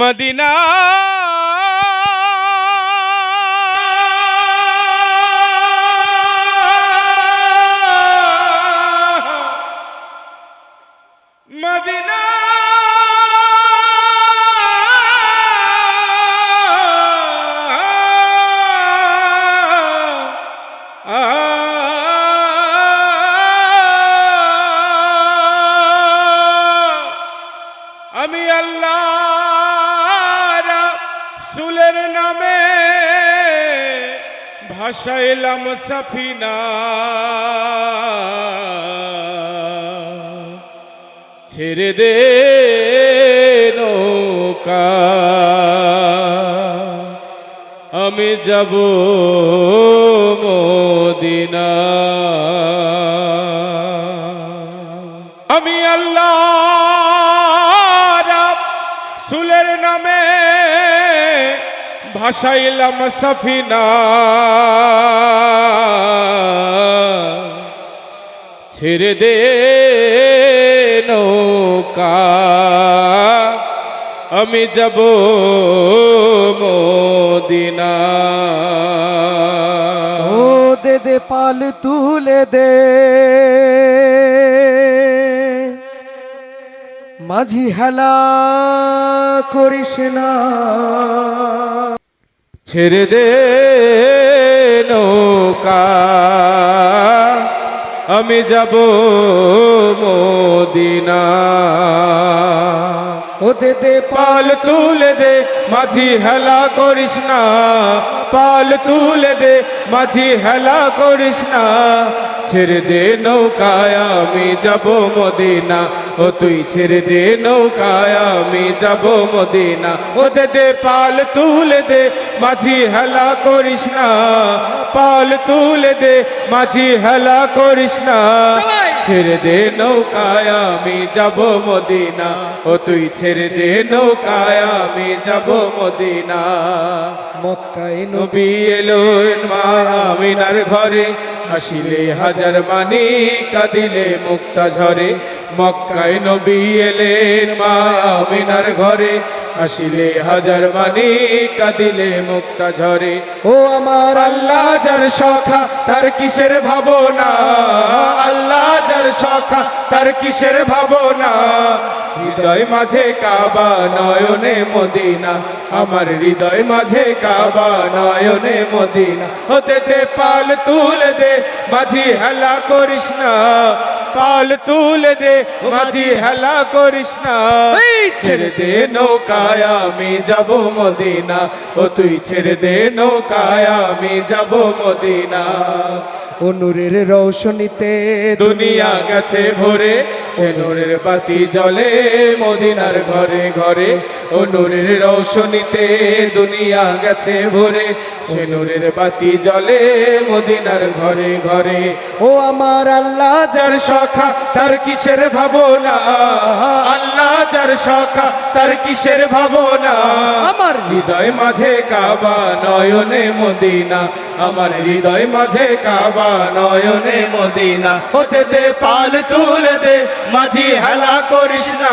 Medina সুলের নামে ভাসাইলাম সাফিনা। ছেড়ে দে নৌকা। আমি যাব মদিনা। আমি আল্লাহ সুলের নামে ভাসাইলাম সফিনা। ছেড়ে দে নৌকা। আমি যাব মদিনা। ও দে দে পাল তুলে দে। মাঝি হেলা করিস না। ছেড়ে দে নৌকা। আমি যাব মদিনা। ও দে পাল তুলে দে মাঝি হেলা করিস না। পাল তুলে দে মাঝি হেলা করিস না। ছেড়ে দে নৌকায় আমি যাব মদিনা। ও তুই ছেড়ে দে নৌকায় আমি যাব মদিনা। ও দে দে পাল তুলে দে মাঝি হেলা করিস না পাল তুলে দে মাঝি হেলা করিস না। ছেড়ে দে নৌকায় আমি যাব মদিনা। ও তুই ছেড়ে দে নৌকায় আমি যাব মদিনা। মক্কায় নবী এলো মা আমিনার ঘরে। হাসিলে হাজার মানি কাঁদিলে মুক্তা ঝরে। মক্কায় নবী এলেন মা আমিনার ঘরে। হাসিলে হাজার মানি কাঁদিলে মুক্তা ঝরে। ও আমার আল্লাহ যার সখা তার কিসের ভাবনা? আল্লাহ যার সখা তার কিসের ভাবনা? হৃদয় মাঝে কাবা নয়নে মদিনা। আমার হৃদয় মাঝে কাবা নয়নে মদিনা। হতে পাল তুলে দে মাঝি হেলা করিস না। পাল তুলে দে মাঝি হেলা করিস না। ছেড়ে দে নৌকায় আমি যাব মদিনা। ও তুই ছেড়ে দে নৌকায় আমি যাব মদিনা। অনুরের নূরের রৌশনীতে দুনিয়া গেছে ভরে সে নূরের বাতি জলে মদিনার ঘরে ঘরে। ও নূরের রৌশনীতে দুনিয়া গেছে ভরে। সে নূরের বাতি জ্বলে মদিনার ঘরে ঘরে। ও আমার আল্লাহ যার সখা, তার কিসের ভাবনা? আল্লাহ যার সখা, তার কিসের ভাবনা? আমার হৃদয় মাঝে কাবা নয়নে মদিনা। আমার হৃদয় মাঝে কাবা নয়নে মদিনা। হতে দে, পাল তুলে দে, মাঝি হেলা করিস না।